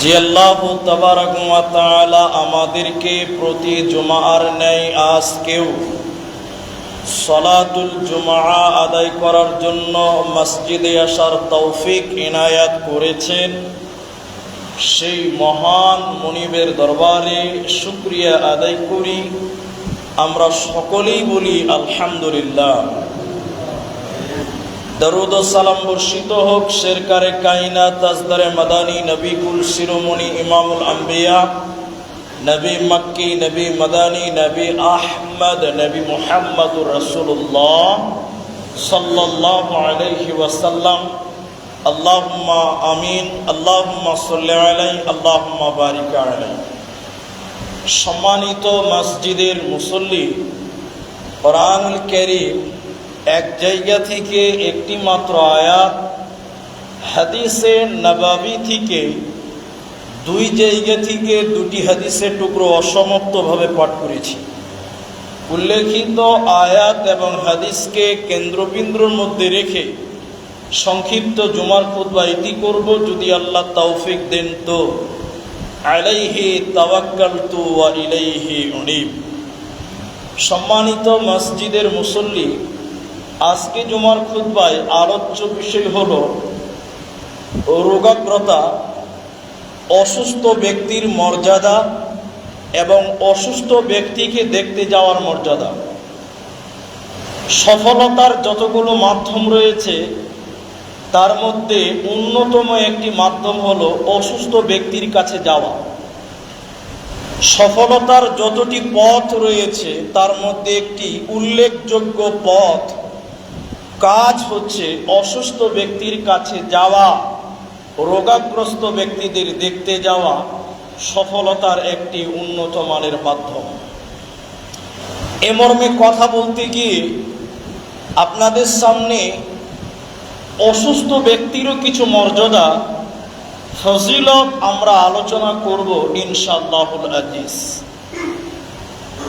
যে আল্লাহ তাবারাক আমাদেরকে প্রতি জুমার ন্যায় আজকেও সলাতুল জুমা আদায় করার জন্য মসজিদে আসার তৌফিক ইনায়াত করেছেন। সেই মহান মনিবের দরবারে শুক্রিয়া আদায় করি। আমরা সকলেই বলি আলহামদুলিল্লাহ। দরুদ ও সালাম বর্ষিত হোক, শেরকারে কাইনা তাজদারে মাদানী নবী কুল শিরোমণি, ইমামুল আম্বিয়া, নবী মক্কি, নবী মাদানী, নবী আহমদ, নবী মুহাম্মদুর রসুল্লাহ সাল্লাল্লাহু আলাইহি ওয়াসাল্লাম। আল্লাহুম্মা আমিন, আল্লাহুম্মা সাল্লি আলাইহি আল্লাহুম্মা বারিক আলাইহি সম্মানিত মসজিদের মুসল্লি, কোরআনুল কারীম এক জায়গা থেকে একটি মাত্র আয়াত, হাদিসে নবাবি থেকে দুই জায়গা থেকে দুটি হাদিসের টুকরো অসমাপ্তভাবে পাঠ করেছি। উল্লেখিত আয়াত এবং হাদিসকে কেন্দ্রবিন্দুর মধ্যে রেখে সংক্ষিপ্ত জুমার খুদ্া ইতি করব যদি আল্লাহ তৌফিক দেন তো। আলাইহি তাওয়াক্কালতু ওয়া ইলাইহি উনিব। সম্মানিত মসজিদের মুসল্লি আজকে জুমার খুদ্বায় আলোচ্য বিষয় হল রোগাগ্রতা, অসুস্থ ব্যক্তির মর্যাদা এবং অসুস্থ ব্যক্তিকে দেখতে যাওয়ার মর্যাদা। সফলতার যতগুলো মাধ্যম রয়েছে, তার মধ্যে অন্যতম একটি মাধ্যম হল অসুস্থ ব্যক্তির কাছে যাওয়া। সফলতার যতটি পথ রয়েছে, তার মধ্যে একটি উল্লেখযোগ্য পথ কাজ হচ্ছে অসুস্থ ব্যক্তির কাছে যাওয়া, রোগাগ্রস্ত ব্যক্তিদের দেখতে যাওয়া সফলতার একটি উন্নত মানের মাধ্যম। এ মর্মে কথা বলতে গিয়ে আপনাদের সামনে অসুস্থ ব্যক্তিরও কিছু মর্যাদা ফজিলত আমরা আলোচনা করব ইনশাল্লাহুল আজিজ।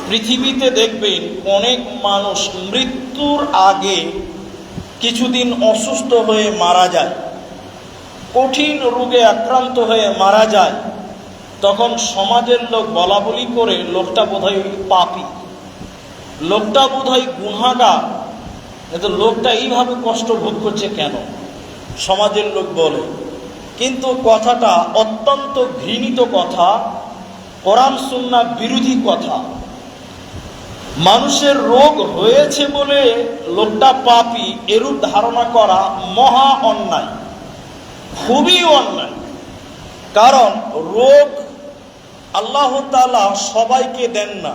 পৃথিবীতে দেখবেন অনেক মানুষ মৃত্যুর আগে কিছুদিন অসুস্থ হয়ে মারা যায়। কঠিন রোগে আক্রান্ত হয়ে মারা যায়। তখন সমাজের লোক বলা বলি করে লোকটা বোধহয় পাপি। লোকটা বোধহয় গুহাগার কিন্তু লোকটা এইভাবে কষ্ট ভোগ করছে কেন? সমাজের লোক বলে। কিন্তু কথাটা অত্যন্ত ঘৃণিত কথা কোরআন সুন্না বিরোধী কথা। মানুষের রোগ হয়েছে বলে লোকটা পাপি, এরূপ ধারণা করা মহা অন্যায়, খুবই অন্যায়। কারণ রোগ আল্লাহ তালা সবাইকে দেন না,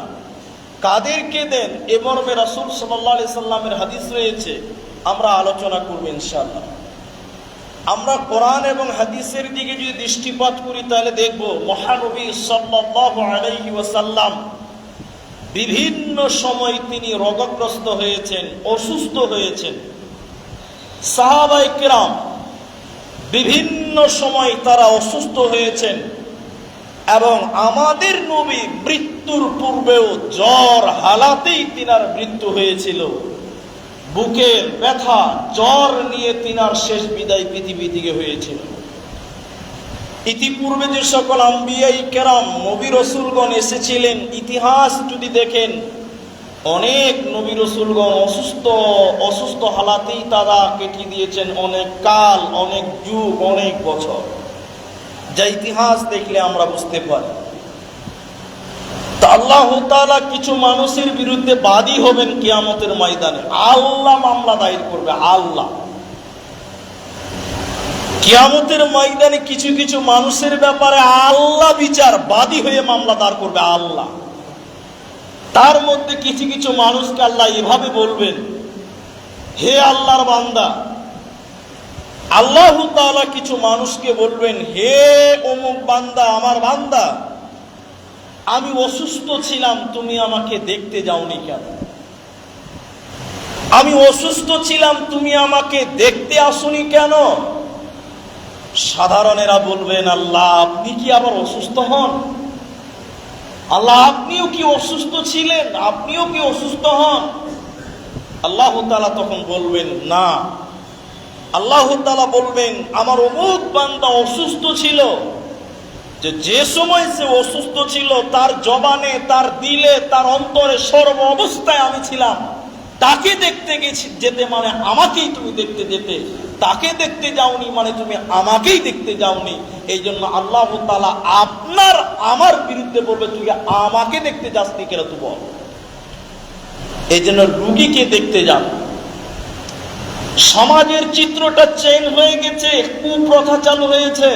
কাদেরকে দেন? এ মর্মে রাসুল সাল্লাহ সাল্লামের হাদিস রয়েছে, আমরা আলোচনা করব ইনশাল্লাহ আমরা কোরআন এবং হাদিসের দিকে যদি দৃষ্টিপাত করি, তাহলে দেখব মহানবী সাল্লাহ আলাইহি ওয়াসাল্লাম বিভিন্ন সময় তিনি রোগগ্রস্ত হয়েছেন, অসুস্থ হয়েছেন। সাহাবাই কিরাম বিভিন্ন সময় তারা অসুস্থ হয়েছেন এবং আমাদের নবী মৃত্যুর পূর্বেও জ্বর হালাতেই তিনার মৃত্যু হয়েছিল। বুকের ব্যথা, জ্বর নিয়ে তিনার শেষ বিদায় পৃথিবী থেকে হয়েছিল। ইতিপূর্বে যে সকল আম্বিয়াই কেরাম, নবী রসুলগণ এসেছিলেন, ইতিহাস যদি দেখেন, অনেক নবী রসুলগণ অসুস্থ অসুস্থ হালাতেই তারা কেটে দিয়েছেন অনেক কাল, অনেক যুগ, অনেক বছর। যা ইতিহাস দেখলে আমরা বুঝতে পারি। আল্লাহ তালা কিছু মানুষের বিরুদ্ধে বাদী হবেন কিয়ামতের ময়দানে। আল্লাহ মামলা দায়ের করবে, আল্লাহ। কিয়ামতের ময়দানে কিছু কিছু মানুষের ব্যাপারে আল্লাহ বিচার বাদী হয়ে মামলা দাঁড় করবে আল্লাহ। তার মধ্যে কিছু কিছু মানুষকে আল্লাহ এভাবে বলবেন, হে আল্লাহর বান্দা, আল্লাহ তাআলা কিছু মানুষকে বলবেন, হে অমুক বান্দা, আমার বান্দা, আমি অসুস্থ ছিলাম, তুমি আমাকে দেখতে যাওনি কেন? আমি অসুস্থ ছিলাম, তুমি আমাকে দেখতে আসুনি কেন? সাধারণেরা বলবেন, আল্লাহ, আপনি কি আবার অসুস্থ হন? আল্লাহ, আপনিও কি অসুস্থ ছিলেন? আপনিও কি অসুস্থ হন? আল্লাহ তালা তখন বলবেন, না। আল্লাহ তালা বলবেন, আমার অমুক বান্দা অসুস্থ ছিল যে যে সময় সে অসুস্থ ছিল, তার জবানে, তার দিলে, তার অন্তরে সর্ব অবস্থায় আমি ছিলাম। তাকে দেখতে গেছি, যেতে মানে আমাকেই তুমি দেখতে যেতে। তাকে দেখতে যাওনি মানে তুমি আমাকেই দেখতে যাওনি। এই জন্য আল্লাহ তালা আপনার আমার বিরুদ্ধে বলবে, তুই আমাকে দেখতে যাস যাসনি কেন তুই বল এই জন্য রুগীকে দেখতে যান। সমাজের চিত্রটা চেঞ্জ হয়ে গেছে, কুপ্রথা চালু হয়েছে।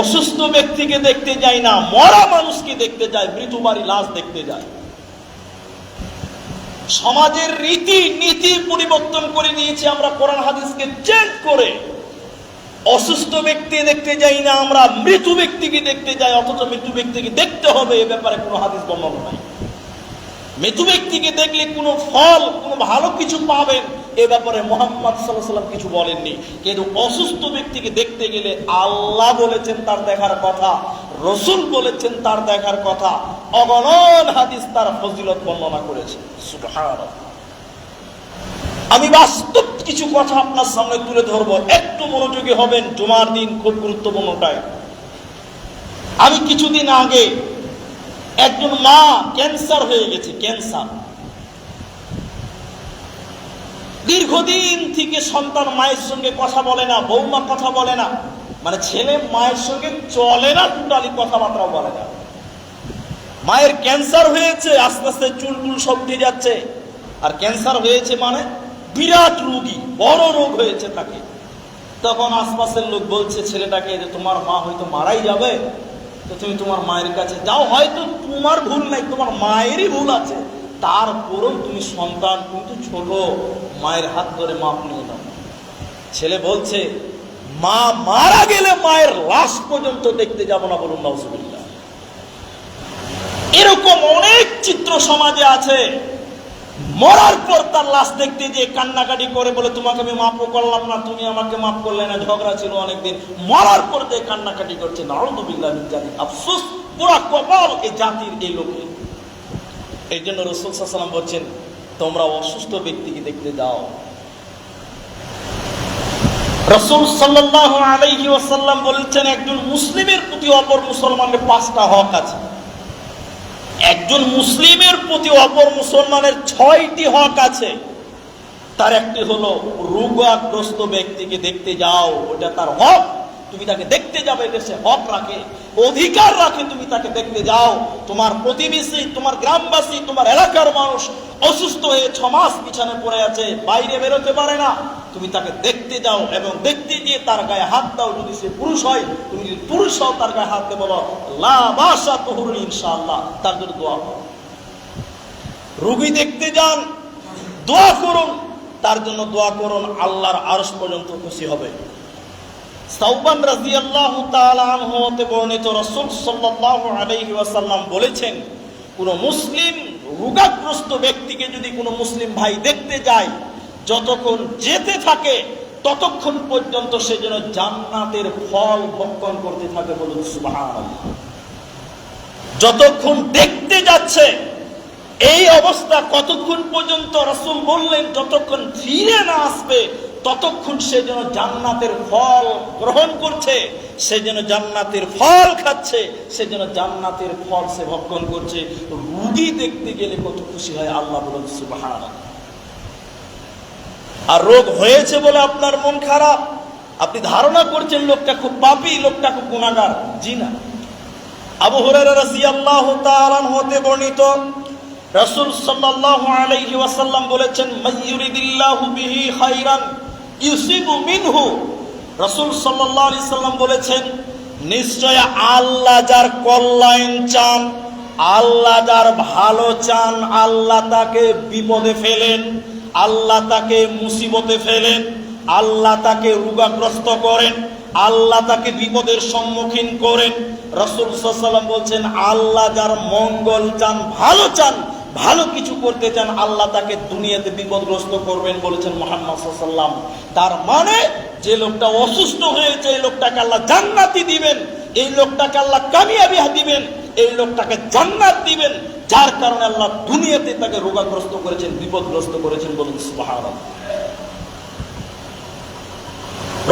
অসুস্থ ব্যক্তিকে দেখতে যায় না, মরা মানুষকে দেখতে যায়, মৃত লাশ দেখতে যায়। সমাজের রীতি নীতি পরিবর্তন করে নিয়েছি আমরা কোরআন হাদিসকে চেঞ্জ করে। অসুস্থ ব্যক্তি দেখতে যাই না আমরা, মৃত ব্যক্তিকে দেখতে যাই, অথচ মৃত ব্যক্তিকে দেখতে হবে, এ ব্যাপারে কোনো হাদিস বর্ণনা নাই। মৃত ব্যক্তিকে দেখলে কোনো ফল, কোনো ভালো কিছু পাবেন, এ ব্যাপারে মোহাম্মদ সাল্লাহ সাল্লাম কিছু বলেননি। কিন্তু অসুস্থ ব্যক্তিকে দেখতে গেলে আল্লাহ বলেছেন তার দেখার কথা। রসুল বলেছেন তার দেখার কথা। অগণন হাদিস তার ফজিলত বর্ণনা করেছে। আমি বাস্তব কিছু কথা আপনার সামনে তুলে ধরবো। একটু মনোযোগী হবেন, জুমার দিন খুব গুরুত্বপূর্ণ টাইম আমি কিছুদিন আগে একজন মা ক্যান্সার হয়ে গেছে, ক্যান্সার। দীর্ঘদিন থেকে সন্তান মায়ের সঙ্গে কথা বলে না বৌমা কথা বলে না। মানে ছেলে মায়ের সঙ্গে চলে না, টোটালি কথাবার্তাও বলে না। মায়ের ক্যান্সার হয়েছে, আস্তে আস্তে চুল টুল সব উঠে যাচ্ছে। আর ক্যান্সার হয়েছে মানে বিরাট রোগী, বড় রোগ হয়েছে তাকে। তখন আশপাশের লোক বলছে, ছেলেটাকে যে তোমার মা হয়তো মারাই যাবে। তো তুমি তোমার মায়ের কাছে যাও, হয়তো তোমার ভুল নাই, তোমার মায়েরই ভুল আছে। তারপরেও তুমি সন্তান তুমি তো ছোট, মায়ের হাত ধরে মাপ নিয়ে নাও। ছেলে বলছে মা মারা গেলে মায়ের লাশ পর্যন্ত দেখতে যাব না বলুন নজরুল্লাহ এরকম অনেক চিত্র সমাজে আছে। মরার পর তার লাশ দেখতে যে কান্নাকাটি করে বলে, তোমাকে আমি মাফও করলাম না, তুমি আমাকে মাফ করলে না, ঝগড়া ছিল অনেকদিন। মরার পর যে কান্নাকাটি করছে নারদুবিল্লাহ জানি আফসোস, পুরা কপাল এই জাতির এই লোকে। এই জন্য রসুল সাল্লাম বলছেন, তোমরা অসুস্থ ব্যক্তিকে দেখতে যাও। রসুল সাল্লাহ আলাইহি ওয়াসাল্লাম বলেছেন, একজন মুসলিমের প্রতি অপর মুসলমানের পাঁচটা হক আছে। একজন মুসলিমের প্রতি অপর মুসলমানের ছয়টি হক আছে। তার একটি হলো, রোগাগ্রস্ত ব্যক্তিকে দেখতে যাও, ওটা তার হক। তুমি তাকে দেখতে যাবে সে হক রাখে, অধিকার রাখে, তুমি তাকে দেখতে যাও। তোমার প্রতিবেশী, তোমার গ্রামবাসী, তোমার এলাকার মানুষ অসুস্থ হয়ে ছ মাস পিছনে পড়ে আছে, বাইরে বেরোতে পারে না। তুমি তাকে দেখতে যাও এবং দেখতে গিয়ে তার গায়ে হাত দাও। যদি সে পুরুষ হয়, তুমি যদি পুরুষ হও, তার গায়ে হাত দিয়ে বলো, লা বাসা তহুর ইনশাআল্লাহ। তার জন্য দোয়া করো। রুগী দেখতে যান, দোয়া করুন। তার জন্য দোয়া করুন, আল্লাহর আরশ পর্যন্ত খুশি হবে। সাউবান তাআলা আনহু হতে বর্ণিত রাসূল সাল্লাল্লাহু আলাইহি ওয়াসাল্লাম বলেছেন, কোন মুসলিম রোগাগ্রস্ত ব্যক্তিকে যদি কোনো মুসলিম ভাই দেখতে যায় যতক্ষণ যেতে থাকে, ততক্ষণ পর্যন্ত সে যেন জান্নাতের ফল ভক্ষণ করতে থাকে বলুন সুবহানাল্লাহ। যতক্ষণ দেখতে যাচ্ছে, এই অবস্থা কতক্ষণ পর্যন্ত রাসূল বললেন, যতক্ষণ ফিরে না আসবে, ততক্ষণ সে যেন জান্নাতের ফল গ্রহণ করছে, সে যেন জান্নাতের ফল খাচ্ছে, সে যেন জান্নাতের ফল সে ভক্ষণ করছে। রুগী দেখতে গেলে কত খুশি হয়, আল্লাহ বলুন সুবহানাল্লাহ। আর রোগ হয়েছে বলে আপনার মন খারাপ? আপনি ধারণা করছেন লোকটা খুব পাপি, লোকটা খুব গুণাগার। জি না। আবু তাআলা হতে বর্ণিত, রাসূল সাল্লাল্লাহু আলাইহি ওয়াসাল্লাম বলেছেন মাইয়ুরিদিল্লাহু বিহি খাইরান ইউসিবু মিনহু। রাসূল সাল্লাল্লাহু আলাইহি সাল্লাম বলেছেন, নিশ্চয় আল্লাহ যার কল্যাণ চান, আল্লাহ যার ভালো চান, আল্লাহ তাকে বিপদে ফেলেন। আল্লাহ তাকে মুসিবতে ফেলেন, আল্লাহ তাকে রোগাগ্রস্ত করেন, আল্লাহ তাকে বিপদের সম্মুখীন করেন। রসুল সাল্লাম বলছেন, আল্লাহ যার মঙ্গল চান, ভালো চান, ভালো কিছু করতে চান, আল্লাহ তাকে দুনিয়াতে বিপদগ্রস্ত করবেন বলেছেন মোহাম্মদ সাল্লাম তার মানে যে লোকটা অসুস্থ হয়েছে, এই লোকটাকে আল্লাহ জান্নাতি দিবেন, এই লোকটাকে আল্লাহ কামিয়াবি দিবেন, এই লোকটাকে জান্নাত দিবেন। যার কারণে আল্লাহ দুনিয়াতে তাকে রোগাগ্রস্ত করেছেন, বিপদগ্রস্ত করেছেন বলুন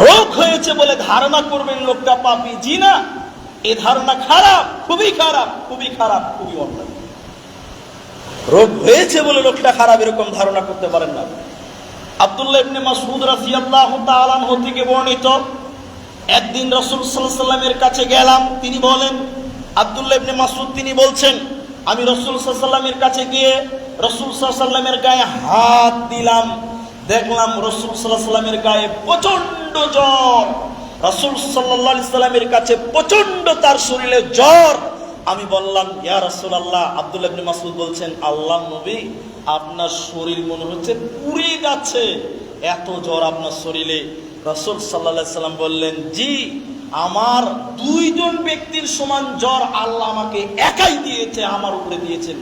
রোগ হয়েছে বলে ধারণা করবেন লোকটা, পাপি জি না এ ধারণা খারাপ, খুবই খারাপ খুবই খারাপ, খুবই অন্যায়। রোগ হয়েছে বলে লোকটা খারাপ, এরকম ধারণা করতে পারেন না। আব্দুল্লাহ ইবনে মাসুদ রাদিয়াল্লাহু তাআলা থেকে বর্ণিত, একদিন রাসূল সাল্লাল্লাহু আলাইহি কাছে গেলাম, তিনি বলেন, আব্দুল্লাহ ইবনে মাসউদ তিনি বলছেন আমি রাসূল সাল্লামের কাছে গিয়ে রসুল সাল্লামের গায়ে হাত দিলাম। দেখলাম রসুল সাল্লামের গায়ে প্রচণ্ড জ্বর। রসুল সাল্লাল্লাহু আলাইহি সাল্লামের কাছে প্রচণ্ড তার শরীরে জ্বর। আমি বললাম, ইয়া রাসূলুল্লাহ, আব্দুল্লাহ ইবনে মাসউদ বলছেন, আল্লাহ নবী, আপনার শরীর মনে হচ্ছে পুড়ে যাচ্ছে। এত জ্বর আপনার শরীরে। রাসূল আলাইহি সাল্লাম বললেন, জি। আমার দুইজন ব্যক্তির সমান জ্বর আল্লাহ আমাকে একাই দিয়েছে, আমার উপরে দিয়েছেন।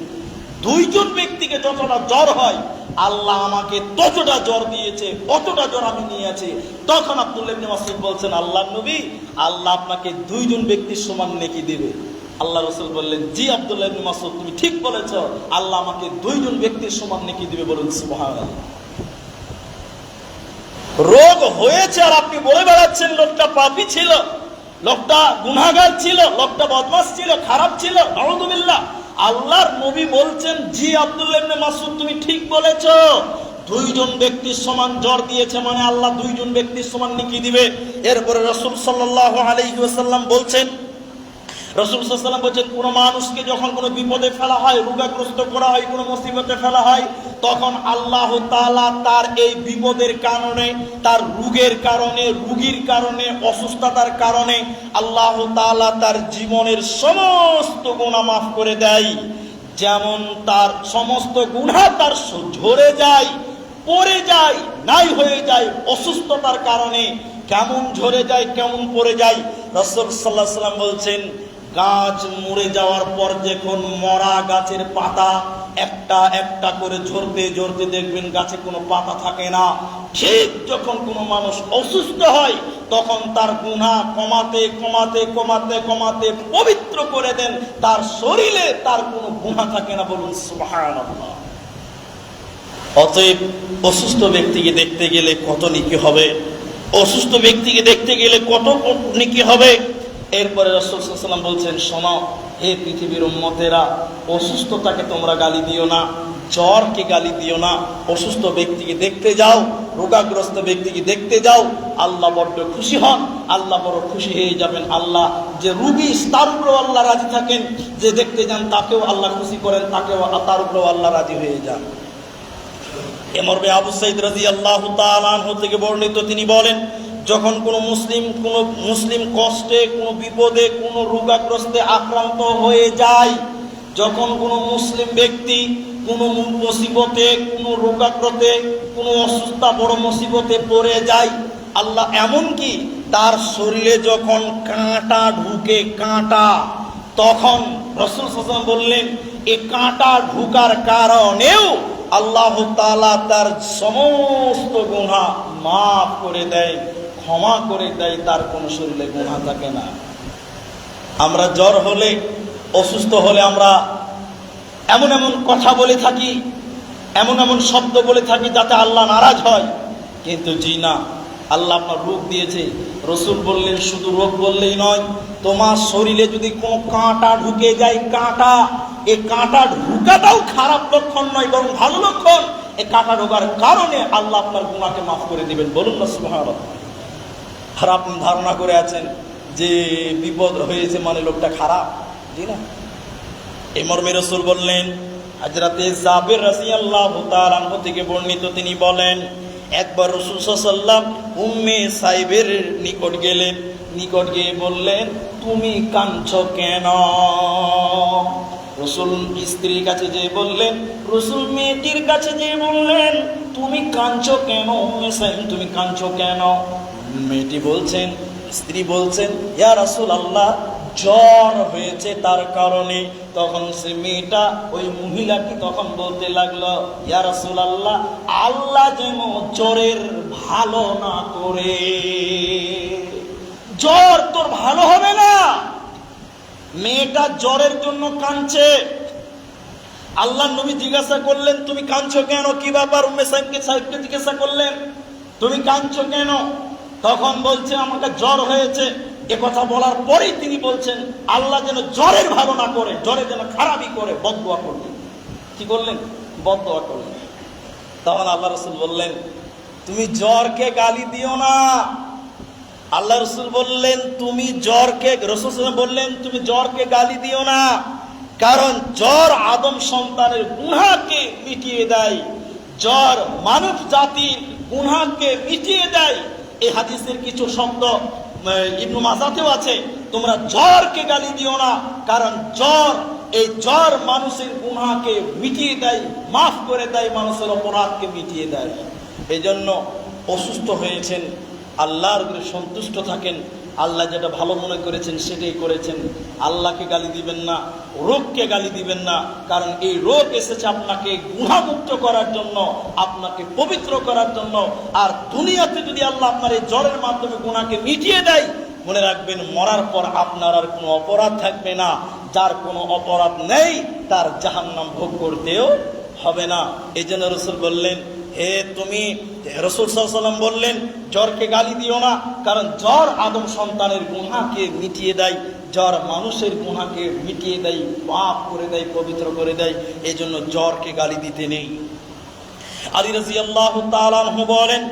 দুইজন ব্যক্তিকে যতটা জ্বর হয়, আল্লাহ আমাকে ততটা জ্বর দিয়েছে, অতটা জ্বর আমি নিয়েছি। তখন আব্দুল্লাহ মাসউদ বলছেন আল্লাহ নবী, আল্লাহ আপনাকে দুইজন ব্যক্তির সমান নেকি দেবে। আল্লাহ রসুল বললেন, জি আব্দুল্লাহ মাসউদ, তুমি ঠিক বলেছ, আল্লাহ আমাকে দুইজন ব্যক্তির সমান নেকি দিবে বলুন রোগ হয়েছে আর আপনি বলে বেড়াচ্ছেন, লোকটা পাপী ছিল। লোকটা গুনাগার ছিল, লোকটা বদমাস ছিল, খারাপ ছিল নরদুবিল্লা আল্লাহর নবী বলছেন, জি, আব্দুল্লাহ মাসুদ তুমি ঠিক বলেছ। দুইজন ব্যক্তির সমান জ্বর দিয়েছে মানে আল্লাহ দুইজন ব্যক্তির সমান নিকি দিবে। এরপরে রসুল সাল্লাহ আলাইহি ওয়াসাল্লাম বলছেন রসুল সাল্লাম বলছেন, কোনো মানুষকে যখন কোনো বিপদে ফেলা হয়, রোগাগ্রস্ত করা হয়, কোনো মুসিবতে ফেলা হয়, তখন আল্লাহ তাআলা তার এই বিপদের কারণে, তার রোগের কারণে, রুগীর কারণে, অসুস্থতার কারণে আল্লাহ তাআলা তার জীবনের সমস্ত গুনাহ মাফ করে দেয়। যেমন তার সমস্ত গুণা তার ঝরে যায়, পড়ে যায়, নাই হয়ে যায়, অসুস্থতার কারণে কেমন ঝরে যায়, কেমন পড়ে যায়, রসুল সাল্লাহ সাল্লাম বলছেন গাছ মরে যাওয়ার পর যখন মরা গাছের পাতা একটা একটা করে ঝরতে ঝরতে দেখবেন গাছে কোনো পাতা থাকে না। ঠিক যখন কোনো মানুষ অসুস্থ হয়, তখন তার গুণা কমাতে কমাতে কমাতে কমাতে পবিত্র করে দেন। তার শরীরে তার কোনো গুণা থাকে না বলুন অতএব অসুস্থ ব্যক্তিকে দেখতে গেলে কত নিকি হবে? অসুস্থ ব্যক্তিকে দেখতে গেলে কত নিকি হবে? এরপরে রসুলাম বলছেন, শোনো, হে পৃথিবীর উম্মতেরা, অসুস্থতাকে তোমরা গালি দিও না, জ্বরকে গালি দিও না, অসুস্থ ব্যক্তিকে দেখতে যাও, রোগাগ্রস্ত ব্যক্তিকে দেখতে যাও, আল্লাহ বড্ড খুশি হন, আল্লাহ বড় খুশি হয়ে যাবেন, আল্লাহ যে রুগী তার উপরেও আল্লাহ রাজি থাকেন, যে দেখতে যান তাকেও আল্লাহ খুশি করেন, তাকেও তার উপরেও আল্লাহ রাজি হয়ে যান। এ মর্মে আবু সাইদ রাজি আল্লাহ থেকে বর্ণিত তিনি বলেন যখন কোনো মুসলিম কোনো মুসলিম কষ্টে, কোনো বিপদে, কোনো রোগাগ্রস্তে আক্রান্ত হয়ে যায়, যখন কোনো মুসলিম ব্যক্তি কোনো মুসিবতে, কোনো রোগাগ্রতে, কোনো অসুস্থতা, বড় মুসিবতে পড়ে যায়, আল্লাহ এমন কি? তার শরীরে যখন কাঁটা ঢুকে, কাঁটা, তখন রসুল হাসান বললেন, এ কাঁটা ঢুকার কারণেও আল্লাহ তাআলা তার সমস্ত গুণা মাফ করে দেয়। ক্ষমা করে দেয়, তার কোনো শরীরে গুণা থাকে না। আমরা জ্বর হলে, অসুস্থ হলে আমরা এমন এমন কথা বলে থাকি, এমন এমন শব্দ বলে থাকি যাতে আল্লাহ নারাজ হয়। কিন্তু জি না, আল্লাহ আপনার রোগ দিয়েছে। রসুল বললেন, শুধু রোগ বললেই নয়, তোমার শরীরে যদি কোনো কাঁটা ঢুকে যায়, কাঁটা, এ কাঁটা ঢুকাটাও খারাপ লক্ষণ নয়, বরং ভালো লক্ষণ। এ কাঁটা ঢোকার কারণে আল্লাহ আপনার গুণাকে মাফ করে দিবেন। বলুন না সুবহানাল্লাহ। আপনি ধারণা করে আছেন যে বিপদ হয়েছে মানে লোকটা খারাপ, জি না? এই মর্মে রসুল বললেন, হাজরাতে জাবের রাদিয়াল্লাহু তাআলা আনহু থেকে বর্ণিত তিনি বলেন, একবার রসুল সাল্লাম উম্মে সাইবের নিকট গেলেন নিকট গিয়ে বললেন, তুমি কাঁদছ কেন? রসুল স্ত্রীর কাছে যে বললেন, রসুল মেয়েটির কাছে যে বললেন, তুমি কাঁদছ কেন উম্মে সাইব? তুমি কাঁদছ কেন? মেয়েটি বলছেন, স্ত্রী বলছেন, ইয়া রাসূল আল্লাহ জ্বর হয়েছে তার কারণে। তখন সে মেয়েটা ওই মহিলাটি তখন বলতে লাগল, ইয়া রাসূলুল্লাহ, আল্লাহ আল্লাহ যেন জ্বরের ভালো না করে। জ্বর তোর ভালো হবে না। মেয়েটা জ্বরের জন্য কাঁদছে। আল্লাহ নবী জিজ্ঞাসা করলেন, তুমি কাঁদছো কেন? কি ব্যাপার? উম্মে সাহেবকে সাহেবকে জিজ্ঞাসা করলেন, তুমি কাঁদছো কেন? তখন বলছে, আমাকে জ্বর হয়েছে। এ কথা বলার পরেই তিনি বলছেন, আল্লাহ যেন জ্বরের ভালো না করে, জ্বরে যেন খারাপই করে বদুয়া করলেন কি করলেন? বদুয়া করলেন। তখন আল্লাহ রসুল বললেন, তুমি জ্বরকে গালি দিও না। আল্লাহ রসুল বললেন, তুমি জ্বরকে, রসুল বললেন, তুমি জ্বরকে গালি দিও না। কারণ জ্বর আদম সন্তানের গুহাকে মিটিয়ে দেয়। জ্বর মানব জাতির গুহাকে মিটিয়ে দেয়। এই হাদিসের কিছু শব্দ ইবনু মাজাতেও আছে। তোমরা জ্বরকে গালি দিও না, কারণ জ্বর, এই জ্বর মানুষের গুনাকে মিটিয়ে দেয়, মাফ করে দেয়, মানুষের অপরাধকে মিটিয়ে দেয়। এজন্য জন্য অসুস্থ হয়েছেন, আল্লাহর সন্তুষ্ট থাকেন আল্লাহ যেটা ভালো মনে করেছেন সেটাই করেছেন। আল্লাহকে গালি দিবেন না রোগকে গালি দিবেন না, কারণ এই রোগ এসেছে আপনাকে গুণামুক্ত করার জন্য, আপনাকে পবিত্র করার জন্য। আর দুনিয়াতে যদি আল্লাহ আপনার এই জ্বরের মাধ্যমে গুণাকে মিটিয়ে দেয়, মনে রাখবেন মরার পর আপনার আর কোনো অপরাধ থাকবে না। যার কোনো অপরাধ নেই, তার জাহান্নাম ভোগ করতেও হবে না। এই জন্য রসুল বললেন হে তুমি রসুল সাল্লাম বললেন, জ্বরকে গালি দিও না, কারণ জ্বর আদম সন্তানের গুহাকে মিটিয়ে দেয়, জ্বর মানুষের গুহাকে মিটিয়ে দেয়, পাপ করে দেয়, পবিত্র করে দেয় এই জন্য জ্বরকে গালি দিতে নেই। আলী রাজি আল্লাহ তালাহ বলেন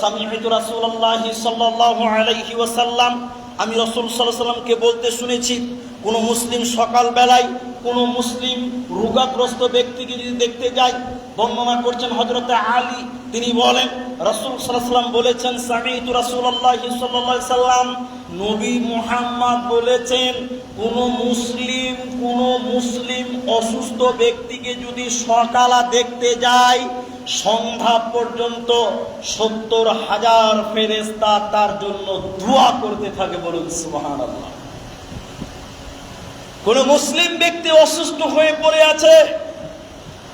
সামিআতু রাসূলুল্লাহি সাল্লাল্লাহু আলাইহি ওয়াসাল্লাম, আমি রাসূল সাল্লাল্লাহু সাল্লামকে বলতে শুনেছি, কোন মুসলিম সকাল বেলায় কোন মুসলিম রোগাগ্রস্ত ব্যক্তিকে যদি দেখতে যায় বর্ণনা করছেন হযরত আলী। তিনি বলেন, রাসূল সাল্লাম বলেছেন রাসূলুল্লাহি সাল্লাল্লাহু আলাইহি সাল্লাম নবী মুহাম্মদ বলেছেন, কোন মুসলিম কোন মুসলিম অসুস্থ ব্যক্তিকে যদি সকালা দেখতে যায়, সন্ধ্যা পর্যন্ত সত্তর হাজার ফেরেস্তা তার জন্য দোয়া করতে থাকে বলুন সুবাহান কোন মুসলিম ব্যক্তি অসুস্থ হয়ে পড়ে আছে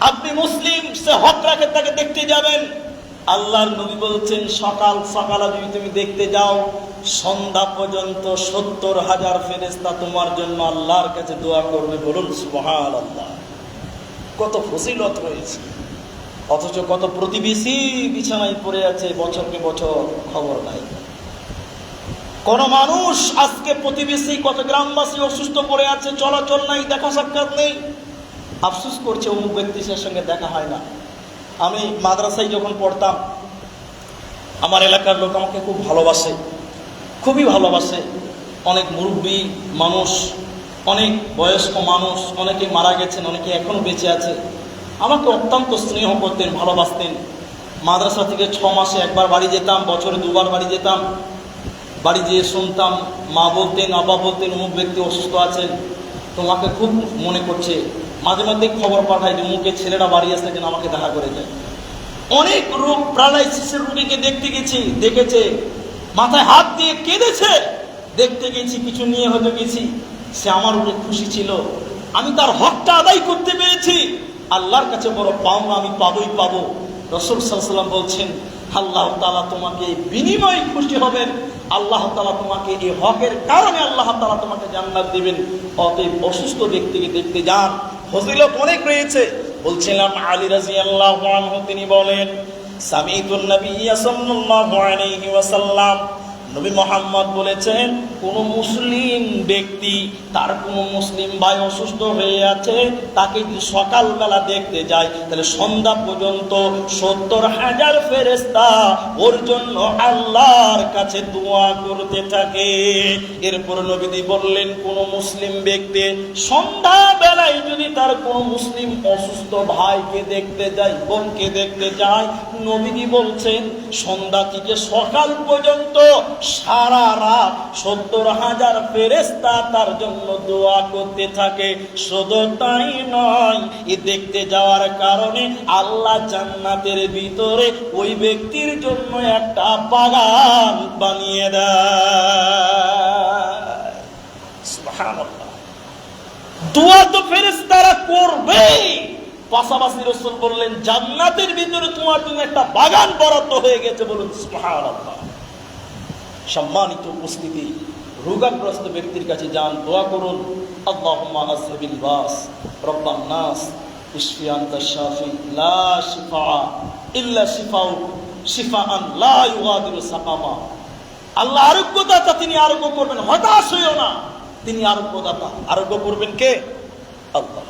আপনি মুসলিম, সে হক রাখে, তাকে দেখতে যাবেন। আল্লাহর নবী বলছেন, সকাল সকালে যদি তুমি দেখতে যাও, সন্ধ্যা পর্যন্ত সত্তর হাজার ফেরেস্তা তোমার জন্য আল্লাহর কাছে দোয়া করবে। বলুন সুবহান আল্লাহ কত ফসিলত রয়েছে। অথচ কত প্রতিবেশী বিছানায় পড়ে আছে, বছরকে বছর খবর নাই। কোন মানুষ আজকে প্রতিবেশী, কত গ্রামবাসী অসুস্থ পড়ে আছে, চলাচল নাই, দেখা সাক্ষাৎ নেই। আফসোস করছে অমুক ব্যক্তির সঙ্গে দেখা হয় না। আমি মাদ্রাসায় যখন পড়তাম, আমার এলাকার লোক আমাকে খুব ভালোবাসে, খুবই ভালোবাসে। অনেক মুরব্বী মানুষ, অনেক বয়স্ক মানুষ, অনেকে মারা গেছেন, অনেকে এখনও বেঁচে আছে। আমাকে অত্যন্ত স্নেহ করতেন, ভালোবাসতেন। মাদ্রাসা থেকে ছ মাসে একবার বাড়ি যেতাম, বছরে দুবার বাড়ি যেতাম। বাড়ি যেয়ে শুনতাম, মা বলতেন, আব্বা বলতেন, অমুক ব্যক্তি অসুস্থ আছেন। তোমাকে খুব মনে করছে। মাঝে মধ্যে খবর পাঠায় যে মুখে ছেলেরা বাড়ি আসলে যেন আমাকে দেখা করে যায়। অনেক রোগ প্যারালাইসিসের রোগীকে দেখতে গেছি, দেখেছে। মাথায় হাত দিয়ে কেঁদেছে। দেখতে গেছি কিছু নিয়ে হয়তো গেছি। সে আমার উপরে খুশি ছিল। আমি তার হকটা আদায় করতে পেরেছি। আল্লাহর কাছে বড় পাওনা আমি পাবই পাবো। রসুল সাল্লাম বলছেন, আল্লাহ তালা তোমাকে বিনিময় খুশি হবেন। আল্লাহ তালা তোমাকে এই হকের কারণে আল্লাহ তালা তোমাকে জান্নাত দিবেন। অতএব অসুস্থ ব্যক্তিকে দেখতে যান। ফজিলত অনেক রয়েছে। বলছিলাম আলী রাজি আল্লাহ তিনি বলেন সামিতুন নবী সাল্লাল্লাহু আলাইহি ওয়াসাল্লাম নবী মোহাম্মদ বলেছেন, কোন মুসলিম ব্যক্তি তার কোন মুসলিম ভাই অসুস্থ হয়ে আছে, তাকে যদি সকালবেলা দেখতে যায়, তাহলে সন্ধ্যা পর্যন্ত সত্তর হাজার ফেরেস্তা ওর জন্য আল্লাহর কাছে দোয়া করতে থাকে। এরপর নবীদি বললেন, কোন মুসলিম ব্যক্তি সন্ধ্যা বেলায় যদি তার কোন মুসলিম অসুস্থ ভাইকে দেখতে যায়, বোনকে দেখতে যায় নবীদি বলছেন, সন্ধ্যা থেকে সকাল পর্যন্ত সারা রাত সত্তর হাজার ফেরেস্তা তার জন্য দোয়া করতে থাকে। শুধু তাই নয়, এ দেখতে যাওয়ার কারণে আল্লাহ জান্নাতের ভিতরে ওই ব্যক্তির জন্য একটা বাগান বানিয়ে দেয়। দোয়া তো ফেরেস্তারা করবে পাশাপাশি রসুল বললেন, জান্নাতের ভিতরে তোমার জন্য একটা বাগান বরাদ্দ হয়ে গেছে বলুন, সুবহানাল্লাহ। সম্মানিত উপস্থিতি, রোগাগ্রস্ত ব্যক্তির কাছে যান, দোয়া করুন। আল্লাহুম্মা আসহাবিল বাস, রব্বান শাফি, লা শিফা ইল্লা শিফাউ, শিফাআন লা ইউগাদিরু সাকামা। আল্লাহ আরোগ্যদাতা, তিনি আরোগ্য করবেন, হতাশ হইও না। তিনি আরোগ্যদাতা। আরোগ্য করবেন কে? আল্লাহ।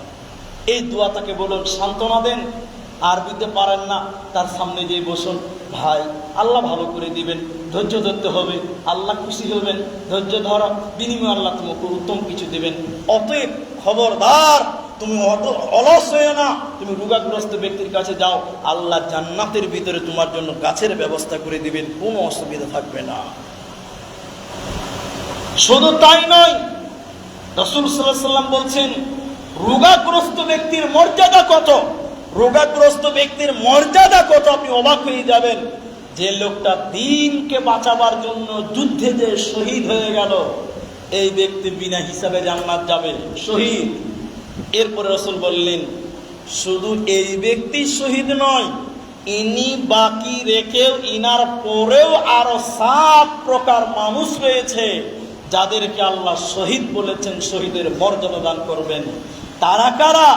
এই দোয়া তাকে বলুন, সান্ত্বনা দেন। আর দিতে পারেন না, তার সামনে যেয়ে বসুন। ভাই, আল্লাহ ভালো করে দিবেন। ধৈর্য ধরতে হবে। আল্লাহ খুশি হবেন। ধৈর্য ধর বিনিময় আল্লাহ তোমাকে উত্তম কিছু দেবেন। অতএব খবরদার, তুমি অত অলস হয়ে না। তুমি রোগাগ্রস্ত ব্যক্তির কাছে যাও। আল্লাহ জান্নাতের ভিতরে তোমার জন্য গাছের ব্যবস্থা করে দিবেন। কোনো অসুবিধা থাকবে না। শুধু তাই নয়, রসুল সাল্লাম বলছেন, রোগাগ্রস্ত ব্যক্তির মর্যাদা কত? রোগাগ্রস্ত ব্যক্তির মর্যাদা কত? আপনি অবাক হয়ে যাবেন। যে লোকটা দিনকে বাঁচাবার জন্য যুদ্ধে যে শহীদ হয়ে গেল, এই ব্যক্তি বিনা হিসাবে জান্নাত যাবে, শহীদ। এরপরে রসুল বললেন, শুধু এই ব্যক্তি শহীদ নয়, ইনি বাকি রেখেও, ইনার পরেও আরও সাত প্রকার মানুষ রয়েছে, যাদেরকে আল্লাহ শহীদ বলেছেন, শহীদের মর্যাদা দান করবেন। তারা কারা?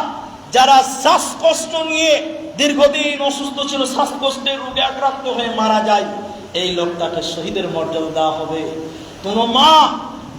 যারা শ্বাসকষ্ট নিয়ে দীর্ঘদিন অসুস্থ ছিল, শ্বাসকষ্টের রোগে আক্রান্ত হয়ে মারা যায়। এই লোকটাকে শহীদের মর্যাদা দেওয়া হবে। কোনো মা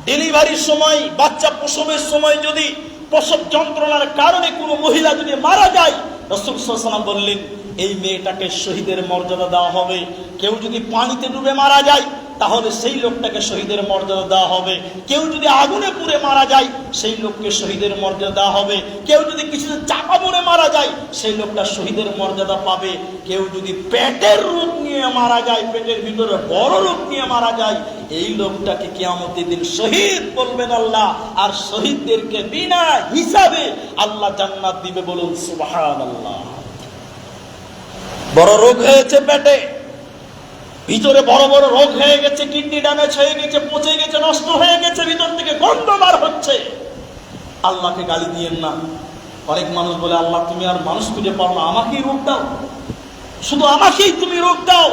ডেলিভারির সময়, বাচ্চা প্রসবের সময় যদি প্রসব যন্ত্রণার কারণে কোনো মহিলা যদি মারা যায়, রসুল সাল্লাম বললেন, এই মেয়েটাকে শহীদের মর্যাদা দেওয়া হবে। কেউ যদি পানিতে ডুবে মারা যায় তাহলে সেই লোকটাকে শহীদের মর্যাদা দেওয়া হবে। কেউ যদি আগুনে পুড়ে মারা যায়, সেই লোককে শহীদের মর্যাদা দেওয়া হবে। কেউ যদি কিছুতে চাপা পড়ে মারা যায়, সেই লোকটা শহীদের মর্যাদা পাবে। কেউ যদি পেটের রোগ নিয়ে মারা যায়, পেটের ভিতরে বড় রোগ নিয়ে মারা যায়, এই লোকটাকে কেয়ামতের দিন শহীদ বলবেন আল্লাহ। আর শহীদদেরকে বিনা হিসাবে আল্লাহ জান্নাত দিবে বলুন সুবহান আল্লাহ বড় রোগ হয়েছে পেটে। ভিতরে বড় বড় রোগ হয়ে গেছে, কিডনি ড্যামেজ হয়ে গেছে, পচে গেছে, নষ্ট হয়ে গেছে, ভিতর থেকে গন্ধ বার হচ্ছে। আল্লাহকে গালি দিয়েন না। অনেক মানুষ বলে, আল্লাহ, তুমি আর মানুষ খুঁজে পাও না, আমাকেই রোগ দাও। শুধু আমাকেই তুমি রোগ দাও।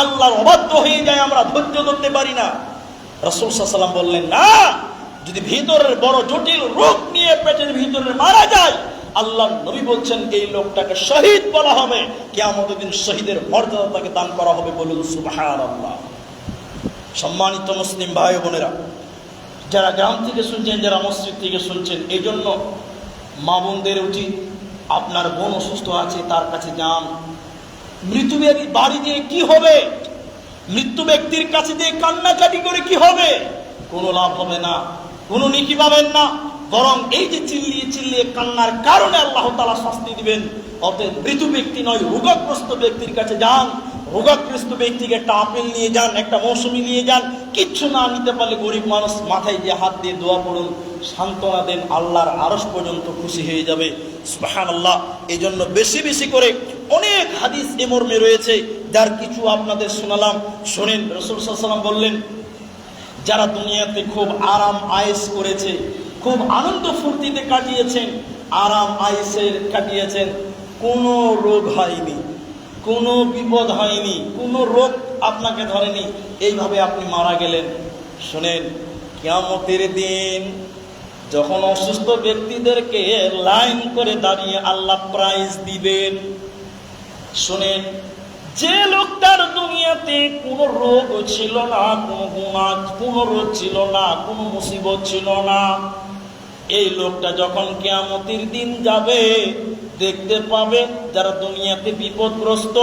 আল্লাহর অবাধ্য হয়ে যায় আমরা ধৈর্য ধরতে পারি না। রসুল সাল্লাম বললেন, না, যদি ভিতরের বড় জটিল রোগ নিয়ে পেটের ভিতরে মারা যায় আল্লাহ নবী বলছেন, এই লোকটাকে শহীদ বলা হবে। কেয়ামতের দিন শহীদের মর্যাদা তাকে দান করা হবে বলুন সুবাহান আল্লাহ সম্মানিত মুসলিম ভাই বোনেরা, যারা গ্রাম থেকে শুনছেন, যারা মসজিদ থেকে শুনছেন এই জন্য মা বোনদের উচিত আপনার বোন অসুস্থ আছে, তার কাছে যান। মৃত্যু বাড়ি দিয়ে কি হবে? মৃত্যু ব্যক্তির কাছে দিয়ে কান্নাকাটি করে কি হবে? কোনো লাভ হবে না, কোনো নিকি পাবেন না। বরং এই যে চিল্লিয়ে চিল্লিয়ে কান্নার কারণে আল্লাহ তালা শাস্তি দিবেন, অতএব মৃত্যু ব্যক্তি নয়, রোগাগ্রস্ত ব্যক্তির কাছে যান, রোগাগ্রস্ত ব্যক্তিকে একটা আপেল নিয়ে যান, একটা মৌসুমি নিয়ে যান, কিচ্ছু না নিতে পারলে গরিব মানুষ মাথায় দিয়ে হাত দিয়ে দোয়া পড়ুন সান্ত্বনা দেন, আল্লাহর আরস পর্যন্ত খুশি হয়ে যাবে। সুবাহান আল্লাহ এই জন্য বেশি বেশি করে অনেক হাদিস এ মর্মে রয়েছে, যার কিছু আপনাদের শোনালাম। শোনেন, রসুল সাল্লাম বললেন, যারা দুনিয়াতে খুব আরাম আয়েস করেছে খুব আনন্দ ফুর্তিতে কাটিয়েছেন, আরাম আয়েসের কাটিয়েছেন। কোনো রোগ হয়নি, কোনো বিপদ হয়নি, কোনো রোগ আপনাকে ধরেনি। এইভাবে আপনি মারা গেলেন। শোনেন, কেয়ামতের দিন যখন অসুস্থ ব্যক্তিদেরকে লাইন করে দাঁড়িয়ে আল্লাহ প্রাইজ দিবেন, শোনেন, যে লোকটার দুনিয়াতে কোনো রোগ ছিল না, কোনো গুণা কোনো রোগ ছিল না, কোনো মুসিবত ছিল না এই লোকটা যখন কেয়ামতির দিন যাবে, দেখতে পাবে যারা দুনিয়াতে বিপদগ্রস্ত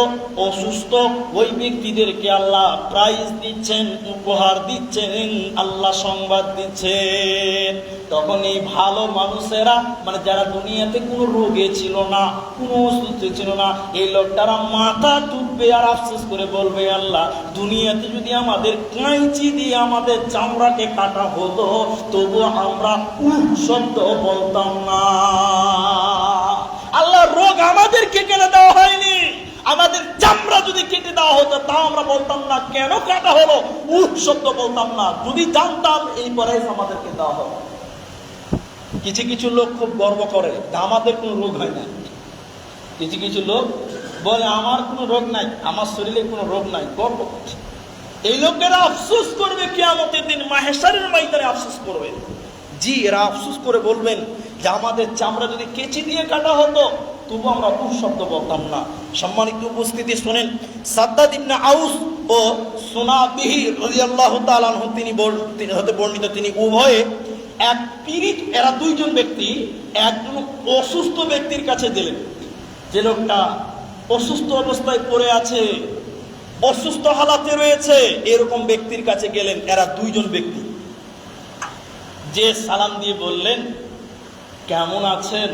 অসুস্থ ওই ব্যক্তিদেরকে আল্লাহ প্রাইজ দিচ্ছেন, উপহার দিচ্ছেন, আল্লাহ সংবাদ দিচ্ছেন। তখন এই ভালো মানুষেরা মানে যারা দুনিয়াতে কোনো রোগে ছিল না, কোনো অসুস্থ ছিল না, এই লোকটারা মাথা টুকবে আর আফসোস করে বলবে, আল্লাহ, দুনিয়াতে যদি আমাদের কাঁচি দিয়ে আমাদের চামড়াকে কাটা হতো তবু আমরা শব্দ বলতাম না। আল্লাহ, রোগ আমাদেরকে কেটে দেওয়া হয়নি? আমাদের চামড়া যদি কেটে দেওয়া হতো তা আমরা বলতাম না, কেন কাটা হলো? শব্দ বলতাম না। যদি জানতাম, এই পরাইজ আমাদেরকে দেওয়া হলো কিছু কিছু লোক খুব গর্ব করে আমাদের কোনো রোগ হয় না? কিছু কিছু লোক বলে, আমার কোনো রোগ নাই, আমার শরীরে কোনো রোগ নাই, গর্ব করছে। এই লোকেরা আফসোস করবে, কেয়ামতের দিন মাহেশ্বরের মাইদানে আফসোস করবে। জি, এরা আফসুস করে বলবেন যে, আমাদের চামড়া যদি কেচি দিয়ে কাটা হতো, তবু আমরা খুব শব্দ বলতাম না। সম্মানিত উপস্থিতি শোনেন, সাদ্দাদ ইবনে আউস ও সোনাবিহি রাদিয়াল্লাহু তাআলা তিনি হতে বর্ণিত, তিনি উভয়ে এক পীড়িত এরা দুইজন ব্যক্তি, একজন অসুস্থ ব্যক্তির কাছে গেলেন যে লোকটা অসুস্থ অবস্থায় পড়ে আছে, অসুস্থ হালাতে রয়েছে, এরকম ব্যক্তির কাছে গেলেন এরা দুইজন ব্যক্তি। যে সালাম দিয়ে বললেন, কেমন আছেন?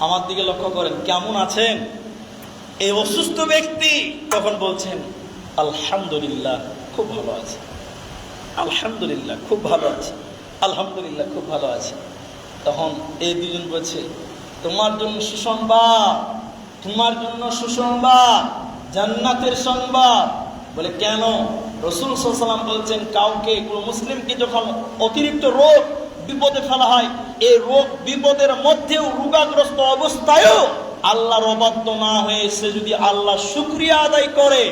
আমার দিকে লক্ষ্য করেন, কেমন আছেন? এই অসুস্থ ব্যক্তি তখন বলছেন, আলহামদুলিল্লাহ, খুব ভালো আছে। আলহামদুলিল্লাহ, খুব ভালো আছে। আলহামদুলিল্লাহ, খুব ভালো আছে। তখন এই দুজন বলছে, তোমার জন্য সুসংবাদ, তোমার জন্য সুসংবাদ, জান্নাতের সংবাদ। বলে, কেন? রসুল সাল্লাম বলছেন, কাউকে, কোনো মুসলিমকে যখন অতিরিক্ত রোগ বিপদে ফেলা হয়, এই রোগ বিপদের মধ্যেও রোগাগ্রস্ত অবস্থায়ও আল্লাহর অবাধ্য না হয়ে সে যদি আল্লাহ শুক্রিয়া আদায় করে,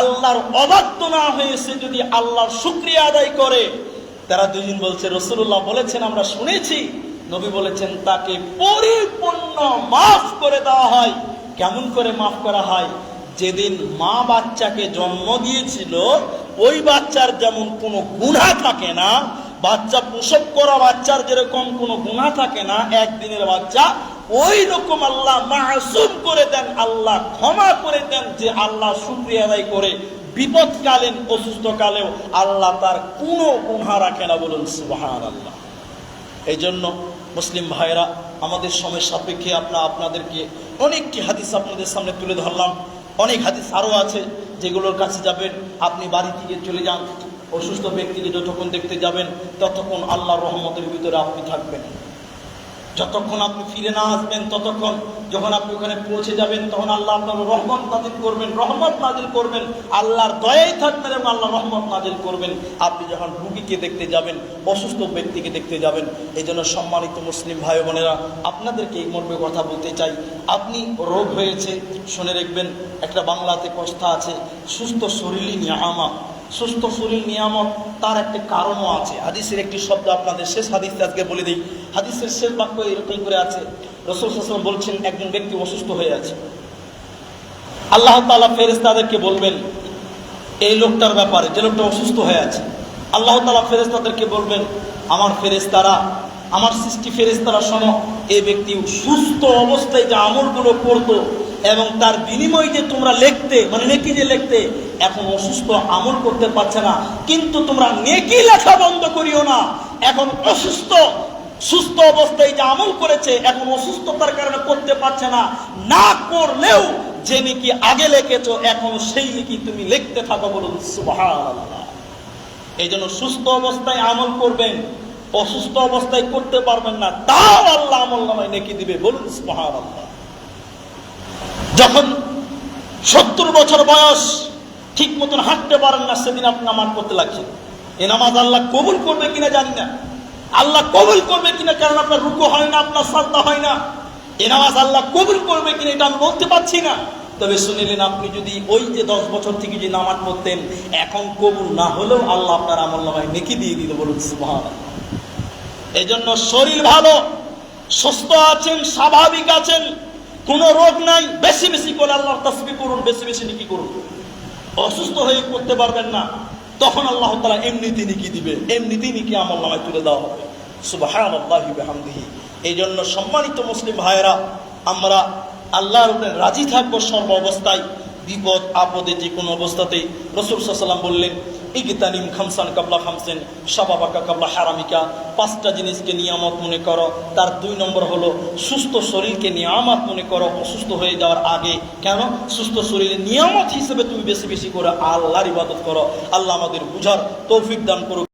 আল্লাহর অবাধ্য না হয়ে সে যদি আল্লাহর শুক্রিয়া আদায় করে তারা দুজন বলছে রসুল্লাহ বলেছেন, আমরা শুনেছি। নবী বলেছেন, তাকে পরিপূর্ণ মাফ করে দেওয়া হয়। কেমন করে মাফ করা হয়? যেদিন মা বাচ্চাকে জন্ম দিয়েছিল, ওই বাচ্চার যেমন কোনো গুণা থাকে না, বাচ্চা প্রসব করা বাচ্চার যেরকম কোনো গুণা থাকে না, একদিনের বাচ্চা ওই রকম আল্লাহ মাসুম করে দেন, আল্লাহ ক্ষমা করে দেন যে আল্লাহ শুক্রিয়া আদায় করে। বিপদকালীন, অসুস্থকালেও আল্লাহ তার কোনো গুণা রাখে না বলুন সুবাহান আল্লাহ এই জন্য মুসলিম ভাইরা আমাদের সময় সাপেক্ষে আপনার আপনাদেরকে অনেকটি হাদিস আপনাদের সামনে তুলে ধরলাম। অনেক হাদিস আরও আছে যেগুলোর কাছে যাবেন, আপনি বাড়ি থেকে চলে যান, অসুস্থ ব্যক্তিকে যতক্ষণ দেখতে যাবেন, ততক্ষণ আল্লাহ রহমতের ভিতরে আপনি থাকবেন। যতক্ষণ আপনি ফিরে না আসবেন, ততক্ষণ যখন আপনি ওখানে পৌঁছে যাবেন, তখন আল্লাহ আপনার রহমত নাজিল করবেন, রহমত নাজিল করবেন, আল্লাহর দয়াই থাকবেন এবং আল্লাহ রহমত নাজিল করবেন। আপনি যখন রুগীকে দেখতে যাবেন, অসুস্থ ব্যক্তিকে দেখতে যাবেন এই জন্য সম্মানিত মুসলিম ভাই বোনেরা, আপনাদেরকে এই মর্মে কথা বলতে চাই। আপনি রোগ হয়েছে, শুনে রাখবেন, একটা বাংলাতে কথা আছে, সুস্থ শরীরই আমা সুস্থ শরীর নিয়ামত, তার একটা কারণও আছে। হাদিসের একটি শব্দ আপনাদের শেষ হাদিস আজকে বলে দিই। হাদিসের শেষ বাক্য এরকম করে আছে। রসুল হাসলাম বলছেন, একজন ব্যক্তি অসুস্থ হয়ে আছে। আল্লাহ তালা ফেরেস তাদেরকে বলবেন, এই লোকটার ব্যাপারে, যে লোকটা অসুস্থ হয়ে আছে। আল্লাহ তালা ফেরেস তাদেরকে বলবেন, আমার ফেরেস তারা আমার সৃষ্টি ফেরেস তারা শোনো, এই ব্যক্তি সুস্থ অবস্থায় যে আমলগুলো করতো এবং তার বিনিময়ে যে তোমরা লিখতে মানে নেকি যে লিখতে, এখন অসুস্থ আমল করতে পারছে না। কিন্তু তোমরা নেকি লেখা বন্ধ করিও না। এখন অসুস্থ, সুস্থ অবস্থায় যে আমল করেছে, এখন অসুস্থতার কারণে করতে পারছে না। না করলেও যে নাকি আগে লিখেছো, এখন সেই নাকি তুমি লিখতে থাকো বলুন এই জন্য সুস্থ অবস্থায় আমল করবেন, অসুস্থ অবস্থায় করতে পারবেন না। তাও আল্লাহ আমল নামায় নেকি দিবে বলুন, সুবহানাল্লাহ। যখন সত্তর বছর বয়স, ঠিক মতন হাঁটতে পারেন না, সেদিন আপনি নামাজ পড়তে লাগছেন। এ নামাজ আল্লাহ কবুল করবে কিনা জানি না। আল্লাহ কবুল করবে কিনা, কারণ আপনার রুকু হয় না, আপনার সাজদা হয় না। এ নামাজ আল্লাহ কবুল করবে কিনা, এটা আমি বলতে পারছি না। তবে শুনিলেন আপনি, যদি ওই যে দশ বছর থেকে যে নামাজ পড়তেন, এখন কবুল না হলেও আল্লাহ আপনার আমল নামায় দিয়ে দিল বলুন সুবহান এই জন্য শরীর ভালো, সুস্থ আছেন, স্বাভাবিক আছেন। কোনো রোগ নাই, বেশি বেশি করে আল্লাহর তসবি করুন, বেশি বেশি নিকি করুন। অসুস্থ হয়ে করতে পারবেন না, তখন আল্লাহ তালা এমনিতেই নিকি দিবে, এমনিতেই নিকি আমার নামায় তুলে দেওয়া হবে। সুবাহান আল্লাহি বেহামদিহি। এই জন্য সম্মানিত মুসলিম ভাইয়েরা, আমরা আল্লাহর রাজি থাকব সর্ব অবস্থায়। বিপদ, আপদে যে কোনো অবস্থাতেই রসুল সাল্লাম বললেন ইগতানিম খামসান কাবলা খামসেন সাবাবাকা কাবলা হারামিকা, পাঁচটা জিনিসকে নিয়ামত মনে করো, তার দুই নম্বর হলো সুস্থ শরীরকে নিয়ামত মনে করো, অসুস্থ হয়ে যাওয়ার আগে। কেন? সুস্থ শরীরের নিয়ামত হিসেবে তুমি বেশি বেশি করে আল্লাহর ইবাদত করো। আল্লাহ আমাদের বুঝার তৌফিক দান করুক।